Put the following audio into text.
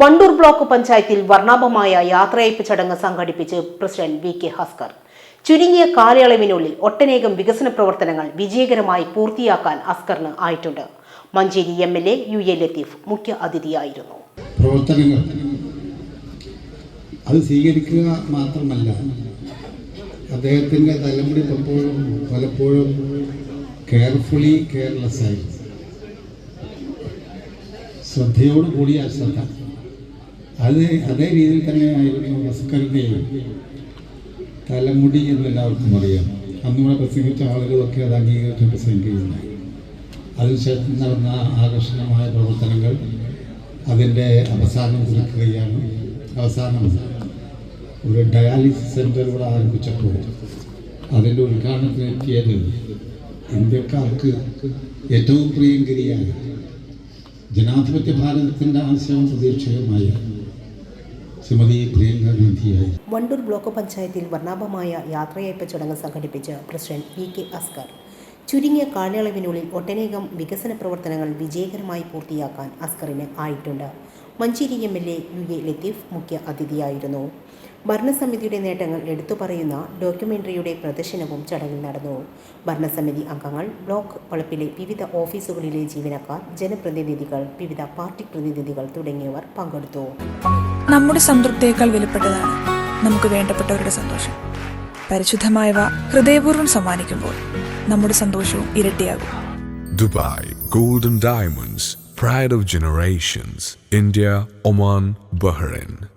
Wandoor block പഞ്ചായത്തിൽ വർണാഭമായ യാത്രയയപ്പ് ചടങ്ങ് സംഘടിപ്പിച്ച് പ്രസിഡന്റ് വി കെ ഹസ്കർ. ചുരുങ്ങിയ കാലയളവിനുള്ളിൽ ഒട്ടനേകം വികസന പ്രവർത്തനങ്ങൾ വിജയകരമായി പൂർത്തിയാക്കാൻ അസ്കറിന് ആയിട്ടുണ്ട്. Manjeri M L A U A Latheef മുഖ്യ അതിഥിയായിരുന്നു. പ്രവർത്തനങ്ങൾ അത് സ്വീകരിക്കുക മാത്രമല്ല അദ്ദേഹത്തിന്റെ തലമുടി പലപ്പോഴും പലപ്പോഴും കെയർഫുള്ളി കെയർലെസ് ആയി. ശ്രദ്ധയോട് കൂടിയ അശ്രദ്ധ അത് അതേ രീതിയിൽ തന്നെയായിരുന്നു മസ്കറിന്റെയും തലമുടി എന്ന് എല്ലാവർക്കും അറിയാം. അന്നുകൂടെ പ്രസംഗിച്ച ആളുകളൊക്കെ അത് അംഗീകരിച്ച് പ്രസംഗിക്കുന്നുണ്ടായി അതിനുശേഷം നടന്ന ആകർഷണമായ പ്രവർത്തനങ്ങൾ അതിന്റെ അവസാനം കുറിക്കുകയാണ്. അവസാനം ഒരു ഡയാലിസിസ് സെന്റർ ഇവിടെ ആരംഭിച്ചപ്പോൾ അതിന്റെ ഉദ്ഘാടനത്തിനെത്തിയത് ഇന്ത്യക്കാർക്ക് ഏറ്റവും പ്രിയങ്കരിയായ ജനാധിപത്യ ഭാരതത്തിന്റെ ആശയവും പ്രതീക്ഷയുമായ വണ്ടൂർ ബ്ലോക്ക് പഞ്ചായത്തിൽ വർണാഭമായ യാത്രയയപ്പ് ചടങ്ങ് സംഘടിപ്പിച്ച് പ്രസിഡന്റ് വി കെ അസ്കർ. ചുരുങ്ങിയ കാലയളവിനുള്ളിൽ ഒട്ടനേകം വികസന പ്രവർത്തനങ്ങൾ വിജയകരമായി പൂർത്തിയാക്കാൻ അസ്കറിന് ആയിട്ടുണ്ട്. Manjeri M L A U A Latheef മുഖ്യ അതിഥിയായിരുന്നു. ഭരണസമിതിയുടെ നേട്ടങ്ങൾ എടുത്തു പറയുന്ന ഡോക്യുമെന്ററിയുടെ പ്രദർശനവും ചടങ്ങിൽ നടന്നു. ഭരണസമിതി അംഗങ്ങൾ ബ്ലോക്ക് വളപ്പിലെ വിവിധ ഓഫീസുകളിലെ ജീവനക്കാർ ജനപ്രതിനിധികൾ വിവിധ പാർട്ടി പ്രതിനിധികൾ തുടങ്ങിയവർ പങ്കെടുത്തു. നമ്മുടെ സംതൃപ്തിയേക്കാൾ വിലപ്പെട്ടതാണ് നമുക്ക് വേണ്ടപ്പെട്ടവരുടെ സന്തോഷം. പരിശുദ്ധമായവ ഹൃദയപൂർവം സമ്മാനിക്കുമ്പോൾ നമ്മുടെ സന്തോഷവും ഇരട്ടിയാകും. Dubai golden diamonds Pride of Generations, India, Oman, Bahrain.